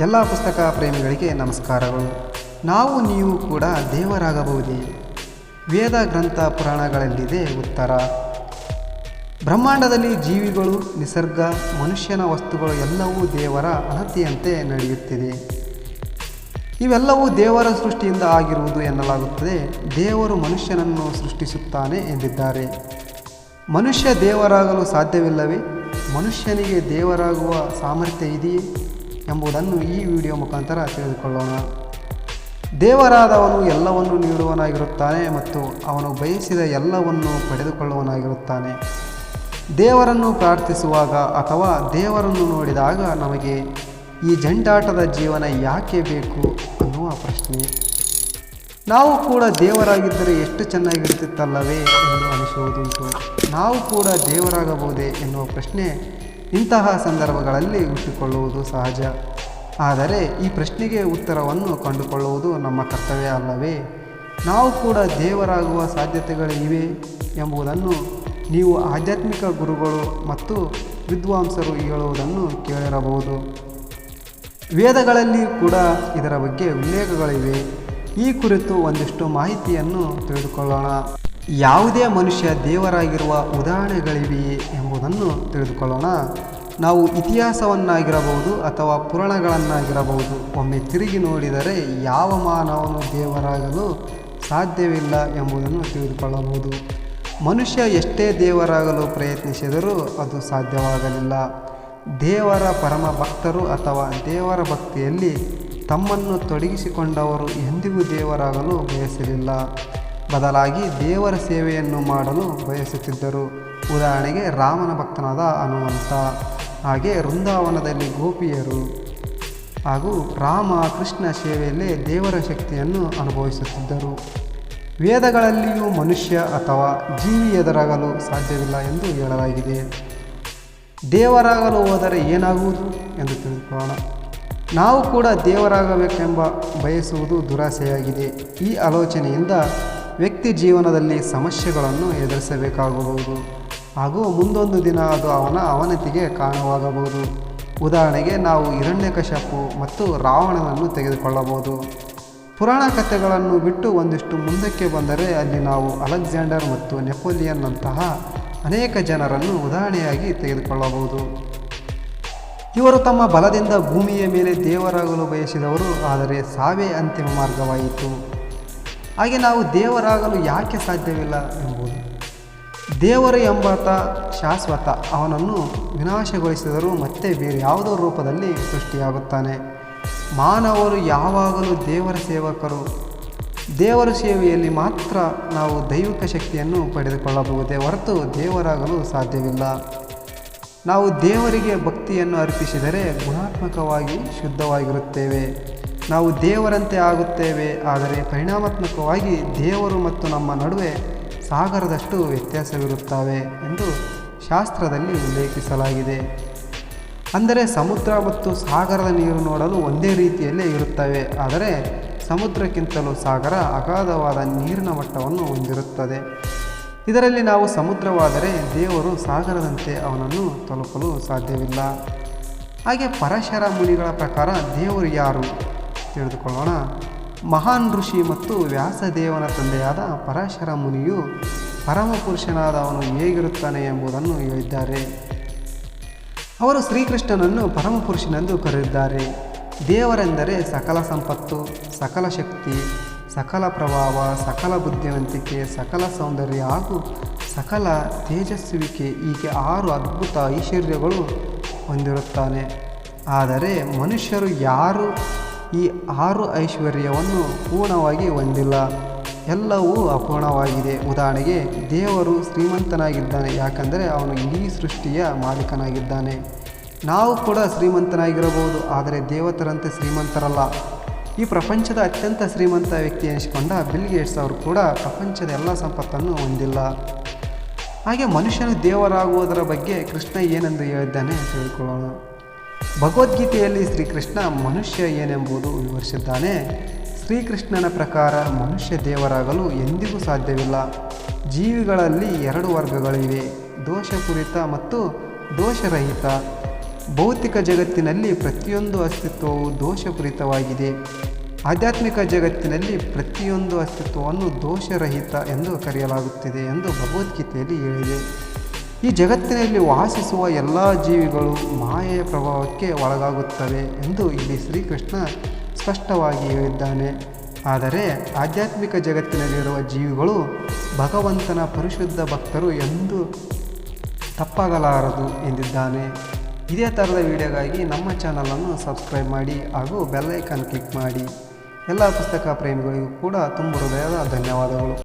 ಎಲ್ಲ ಪುಸ್ತಕ ಪ್ರೇಮಿಗಳಿಗೆ ನಮಸ್ಕಾರಗಳು. ನಾವು ನೀವು ಕೂಡ ದೇವರಾಗಬಹುದೇ? ವೇದ ಗ್ರಂಥ ಪುರಾಣಗಳಲ್ಲಿದೆ ಉತ್ತರ. ಬ್ರಹ್ಮಾಂಡದಲ್ಲಿ ಜೀವಿಗಳು, ನಿಸರ್ಗ, ಮನುಷ್ಯನ ವಸ್ತುಗಳು ಎಲ್ಲವೂ ದೇವರ ಅಳತೆಯಂತೆ ನಡೆಯುತ್ತಿದೆ. ಇವೆಲ್ಲವೂ ದೇವರ ಸೃಷ್ಟಿಯಿಂದ ಆಗಿರುವುದು ಎನ್ನಲಾಗುತ್ತದೆ. ದೇವರು ಮನುಷ್ಯನನ್ನು ಸೃಷ್ಟಿಸುತ್ತಾನೆ ಎಂದಿದ್ದಾರೆ. ಮನುಷ್ಯ ದೇವರಾಗಲು ಸಾಧ್ಯವಿಲ್ಲವೇ? ಮನುಷ್ಯನಿಗೆ ದೇವರಾಗುವ ಸಾಮರ್ಥ್ಯ ಇದೆಯೇ? ಎಂಬುದನ್ನು ಈ ವಿಡಿಯೋ ಮುಖಾಂತರ ತಿಳಿದುಕೊಳ್ಳೋಣ. ದೇವರಾದವನು ಎಲ್ಲವನ್ನು ನೀಡುವನಾಗಿರುತ್ತಾನೆ ಮತ್ತು ಅವನು ಬಯಸಿದ ಎಲ್ಲವನ್ನು ಪಡೆದುಕೊಳ್ಳುವನಾಗಿರುತ್ತಾನೆ ದೇವರನ್ನು ಪ್ರಾರ್ಥಿಸುವಾಗ ಅಥವಾ ದೇವರನ್ನು ನೋಡಿದಾಗ ನಮಗೆ ಈ ಜಂಟಾಟದ ಜೀವನ ಯಾಕೆ ಬೇಕು ಅನ್ನುವ ಪ್ರಶ್ನೆ. ನಾವು ಕೂಡ ದೇವರಾಗಿದ್ದರೆ ಎಷ್ಟು ಚೆನ್ನಾಗಿರುತ್ತಿತ್ತಲ್ಲವೇ ಎಂದು ಅನಿಸುವುದುಂಟು. ನಾವು ಕೂಡ ದೇವರಾಗಬಹುದೇ ಎನ್ನುವ ಪ್ರಶ್ನೆ ಇಂತಹ ಸಂದರ್ಭಗಳಲ್ಲಿ ಹುಟ್ಟಿಕೊಳ್ಳುವುದು ಸಹಜ. ಆದರೆ ಈ ಪ್ರಶ್ನೆಗೆ ಉತ್ತರವನ್ನು ಕಂಡುಕೊಳ್ಳುವುದು ನಮ್ಮ ಕರ್ತವ್ಯ ಅಲ್ಲವೇ? ನಾವು ಕೂಡ ದೇವರಾಗುವ ಸಾಧ್ಯತೆಗಳಿವೆ ಎಂಬುದನ್ನು ನೀವು ಆಧ್ಯಾತ್ಮಿಕ ಗುರುಗಳು ಮತ್ತು ವಿದ್ವಾಂಸರು ಹೇಳುವುದನ್ನು ಕೇಳಿರಬಹುದು. ವೇದಗಳಲ್ಲಿ ಕೂಡ ಇದರ ಬಗ್ಗೆ ಉಲ್ಲೇಖಗಳಿವೆ. ಈ ಕುರಿತು ಒಂದಿಷ್ಟು ಮಾಹಿತಿಯನ್ನು ತಿಳಿದುಕೊಳ್ಳೋಣ. ಯಾವುದೇ ಮನುಷ್ಯ ದೇವರಾಗಿರುವ ಉದಾಹರಣೆಗಳಿವೆಯೇ ಎಂಬುದನ್ನು ತಿಳಿದುಕೊಳ್ಳೋಣ. ನಾವು ಇತಿಹಾಸವನ್ನಾಗಿರಬಹುದು ಅಥವಾ ಪುರಾಣಗಳನ್ನಾಗಿರಬಹುದು. ಒಮ್ಮೆ ತಿರುಗಿ ನೋಡಿದರೆ ಯಾವ ಮಾನವನು ದೇವರಾಗಲು ಸಾಧ್ಯವಿಲ್ಲ ಎಂಬುದನ್ನು ತಿಳಿದುಕೊಳ್ಳಬಹುದು. ಮನುಷ್ಯ ಎಷ್ಟೇ ದೇವರಾಗಲು ಪ್ರಯತ್ನಿಸಿದರೂ ಅದು ಸಾಧ್ಯವಾಗಲಿಲ್ಲ. ದೇವರ ಪರಮ ಭಕ್ತರು ಅಥವಾ ದೇವರ ಭಕ್ತಿಯಲ್ಲಿ ತಮ್ಮನ್ನು ತೊಡಗಿಸಿಕೊಂಡವರು ಎಂದಿಗೂ ದೇವರಾಗಲು ಬಯಸಲಿಲ್ಲ. ಬದಲಾಗಿ ದೇವರ ಸೇವೆಯನ್ನು ಮಾಡಲು ಬಯಸುತ್ತಿದ್ದರು. ಉದಾಹರಣೆಗೆ ರಾಮನ ಭಕ್ತನಾದ ಹನುಮಂತ, ಹಾಗೆ ವೃಂದಾವನದಲ್ಲಿ ಗೋಪಿಯರು ಹಾಗೂ ರಾಮ ಕೃಷ್ಣ ಸೇವೆಯಲ್ಲೇ ದೇವರ ಶಕ್ತಿಯನ್ನು ಅನುಭವಿಸುತ್ತಿದ್ದರು. ವೇದಗಳಲ್ಲಿಯೂ ಮನುಷ್ಯ ಅಥವಾ ಜೀವಿ ಎದುರಾಗಲು ಸಾಧ್ಯವಿಲ್ಲ ಎಂದು ಹೇಳಲಾಗಿದೆ. ದೇವರಾಗಲು ಹೋದರೆ ಏನಾಗುವುದು ಎಂದು ತಿಳಿದುಕೊಳ್ಳೋಣ. ನಾವು ಕೂಡ ದೇವರಾಗಬೇಕೆಂಬ ಬಯಸುವುದು ದುರಾಸೆಯಾಗಿದೆ. ಈ ಆಲೋಚನೆಯಿಂದ ವ್ಯಕ್ತಿ ಜೀವನದಲ್ಲಿ ಸಮಸ್ಯೆಗಳನ್ನು ಎದುರಿಸಬೇಕಾಗಬಹುದು. ಹಾಗೂ ಮುಂದೊಂದು ದಿನ ಅದು ಅವನ ಅವನತಿಗೆ ಕಾರಣವಾಗಬಹುದು. ಉದಾಹರಣೆಗೆ ನಾವು ಹಿರಣ್ಯಕಶಪು ಮತ್ತು ರಾವಣನನ್ನು ತೆಗೆದುಕೊಳ್ಳಬಹುದು. ಪುರಾಣ ಕಥೆಗಳನ್ನು ಬಿಟ್ಟು ಒಂದಿಷ್ಟು ಮುಂದಕ್ಕೆ ಬಂದರೆ ಅಲ್ಲಿ ನಾವು ಅಲೆಕ್ಸಾಂಡರ್ ಮತ್ತು ನೆಪೋಲಿಯನ್ನಂತಹ ಅನೇಕ ಜನರನ್ನು ಉದಾಹರಣೆಯಾಗಿ ತೆಗೆದುಕೊಳ್ಳಬಹುದು. ಇವರು ತಮ್ಮ ಬಲದಿಂದ ಭೂಮಿಯ ಮೇಲೆ ದೇವರಾಗಲು ಬಯಸಿದವರು, ಆದರೆ ಸಾವೇ ಅಂತಿಮ ಮಾರ್ಗವಾಯಿತು. ಹಾಗೆ ನಾವು ದೇವರಾಗಲು ಯಾಕೆ ಸಾಧ್ಯವಿಲ್ಲ ಎಂಬುದು. ದೇವರು ಎಂಬಾತ ಶಾಶ್ವತ, ಅವನನ್ನು ವಿನಾಶಗೊಳಿಸಿದರೂ ಮತ್ತೆ ಬೇರೆ ಯಾವುದೋ ರೂಪದಲ್ಲಿ ಸೃಷ್ಟಿಯಾಗುತ್ತಾನೆ. ಮಾನವರು ಯಾವಾಗಲೂ ದೇವರ ಸೇವಕರು. ದೇವರ ಸೇವೆಯಲ್ಲಿ ಮಾತ್ರ ನಾವು ದೈವಿಕ ಶಕ್ತಿಯನ್ನು ಪಡೆದುಕೊಳ್ಳಬಹುದೇ ಹೊರತು ದೇವರಾಗಲು ಸಾಧ್ಯವಿಲ್ಲ. ನಾವು ದೇವರಿಗೆ ಭಕ್ತಿಯನ್ನು ಅರ್ಪಿಸಿದರೆ ಗುಣಾತ್ಮಕವಾಗಿ ಶುದ್ಧವಾಗಿರುತ್ತೇವೆ. ನಾವು ದೇವರಂತೆ ಆಗುತ್ತೇವೆ, ಆದರೆ ಪರಿಣಾಮಾತ್ಮಕವಾಗಿ ದೇವರು ಮತ್ತು ನಮ್ಮ ನಡುವೆ ಸಾಗರದಷ್ಟು ವ್ಯತ್ಯಾಸವಿರುತ್ತವೆ ಎಂದು ಶಾಸ್ತ್ರದಲ್ಲಿ ಉಲ್ಲೇಖಿಸಲಾಗಿದೆ. ಅಂದರೆ ಸಮುದ್ರ ಮತ್ತು ಸಾಗರದ ನೀರು ನೋಡಲು ಒಂದೇ ರೀತಿಯಲ್ಲೇ ಇರುತ್ತವೆ, ಆದರೆ ಸಮುದ್ರಕ್ಕಿಂತಲೂ ಸಾಗರ ಅಗಾಧವಾದ ನೀರಿನ ಮಟ್ಟವನ್ನು ಹೊಂದಿರುತ್ತದೆ. ಇದರಲ್ಲಿ ನಾವು ಸಮುದ್ರವಾದರೆ ದೇವರು ಸಾಗರದಂತೆ ಅವನನ್ನು ತಲುಪಲು ಸಾಧ್ಯವಿಲ್ಲ. ಹಾಗೆ ಪರಶರ ಮುನಿಗಳ ಪ್ರಕಾರ ದೇವರು ಯಾರು? ತಿಳಿದುಕೊಳ್ಳೋಣ. ಮಹಾನ್ ಋಷಿ ಮತ್ತು ವ್ಯಾಸದೇವನ ತಂದೆಯಾದ ಪರಾಶರ ಮುನಿಯು ಪರಮಪುರುಷನಾದವನು ಹೇಗಿರುತ್ತಾನೆ ಎಂಬುದನ್ನು ಹೇಳಿದ್ದಾರೆ. ಅವರು ಶ್ರೀಕೃಷ್ಣನನ್ನು ಪರಮಪುರುಷನೆಂದು ಕರೆದಿದ್ದಾರೆ. ದೇವರೆಂದರೆ ಸಕಲ ಸಂಪತ್ತು, ಸಕಲ ಶಕ್ತಿ, ಸಕಲ ಪ್ರಭಾವ, ಸಕಲ ಬುದ್ಧಿವಂತಿಕೆ, ಸಕಲ ಸೌಂದರ್ಯ ಹಾಗೂ ಸಕಲ ತೇಜಸ್ವಿಕೆ ಹೀಗೆ ಆರು ಅದ್ಭುತ ಐಶ್ವರ್ಯಗಳು ಹೊಂದಿರುತ್ತಾನೆ. ಆದರೆ ಮನುಷ್ಯರು ಯಾರು ಈ ಆರು ಐಶ್ವರ್ಯವನ್ನು ಪೂರ್ಣವಾಗಿ ಹೊಂದಿಲ್ಲ. ಎಲ್ಲವೂ ಅಪೂರ್ಣವಾಗಿದೆ. ಉದಾಹರಣೆಗೆ, ದೇವರು ಶ್ರೀಮಂತನಾಗಿದ್ದಾನೆ. ಯಾಕಂದರೆ, ಅವನು ಇಡೀ ಸೃಷ್ಟಿಯ ಮಾಲೀಕನಾಗಿದ್ದಾನೆ. ನಾವು ಕೂಡ ಶ್ರೀಮಂತನಾಗಿರಬಹುದು, ಆದರೆ ದೇವತರಂತೆ ಶ್ರೀಮಂತರಲ್ಲ. ಈ ಪ್ರಪಂಚದ ಅತ್ಯಂತ ಶ್ರೀಮಂತ ವ್ಯಕ್ತಿ ಎನಿಸಿಕೊಂಡ ಬಿಲ್ ಗೇಟ್ಸ್ ಅವರು ಕೂಡ ಪ್ರಪಂಚದ ಎಲ್ಲ ಸಂಪತ್ತನ್ನು ಹೊಂದಿಲ್ಲ. ಹಾಗೆ ಮನುಷ್ಯನು ದೇವರಾಗುವುದರ ಬಗ್ಗೆ ಕೃಷ್ಣ ಏನೆಂದು ಹೇಳಿದ್ದಾನೆ ತಿಳ್ಕೊಳ್ಳೋಣ ಭಗವದ್ಗೀತೆಯಲ್ಲಿ ಶ್ರೀಕೃಷ್ಣ ಮನುಷ್ಯ ಏನೆಂಬುದು ವಿವರಿಸಿದ್ದಾನೆ. ಶ್ರೀಕೃಷ್ಣನ ಪ್ರಕಾರ ಮನುಷ್ಯ ದೇವರಾಗಲು ಎಂದಿಗೂ ಸಾಧ್ಯವಿಲ್ಲ. ಜೀವಿಗಳಲ್ಲಿ ಎರಡು ವರ್ಗಗಳಿವೆ, ದೋಷಪೂರಿತ ಮತ್ತು ದೋಷರಹಿತ. ಭೌತಿಕ ಜಗತ್ತಿನಲ್ಲಿ ಪ್ರತಿಯೊಂದು ಅಸ್ತಿತ್ವವು ದೋಷಪೂರಿತವಾಗಿದೆ. ಆಧ್ಯಾತ್ಮಿಕ ಜಗತ್ತಿನಲ್ಲಿ ಪ್ರತಿಯೊಂದು ಅಸ್ತಿತ್ವವನ್ನು ದೋಷರಹಿತ ಎಂದು ಕರೆಯಲಾಗುತ್ತಿದೆ ಎಂದು ಭಗವದ್ಗೀತೆಯಲ್ಲಿ ಹೇಳಿದೆ. ಈ ಜಗತ್ತಿನಲ್ಲಿ ವಾಸಿಸುವ ಎಲ್ಲ ಜೀವಿಗಳು ಮಾಯೆಯ ಪ್ರಭಾವಕ್ಕೆ ಒಳಗಾಗುತ್ತವೆ ಎಂದು ಇಲ್ಲಿ ಶ್ರೀಕೃಷ್ಣ ಸ್ಪಷ್ಟವಾಗಿ ಹೇಳಿದ್ದಾನೆ. ಆದರೆ ಆಧ್ಯಾತ್ಮಿಕ ಜಗತ್ತಿನಲ್ಲಿರುವ ಜೀವಿಗಳು ಭಗವಂತನ ಪರಿಶುದ್ಧ ಭಕ್ತರು ಎಂದು ತಪ್ಪಾಗಲಾರದು ಎಂದಿದ್ದಾನೆ. ಇದೇ ಥರದ ವಿಡಿಯೋಗಾಗಿ ನಮ್ಮ ಚಾನಲನ್ನು ಸಬ್ಸ್ಕ್ರೈಬ್ ಮಾಡಿ ಹಾಗೂ ಬೆಲ್ಲೈಕನ್ ಕ್ಲಿಕ್ ಮಾಡಿ. ಎಲ್ಲ ಪುಸ್ತಕ ಪ್ರೇಮಿಗಳಿಗೂ ಕೂಡ ತುಂಬ ಹೃದಯದ ಧನ್ಯವಾದಗಳು.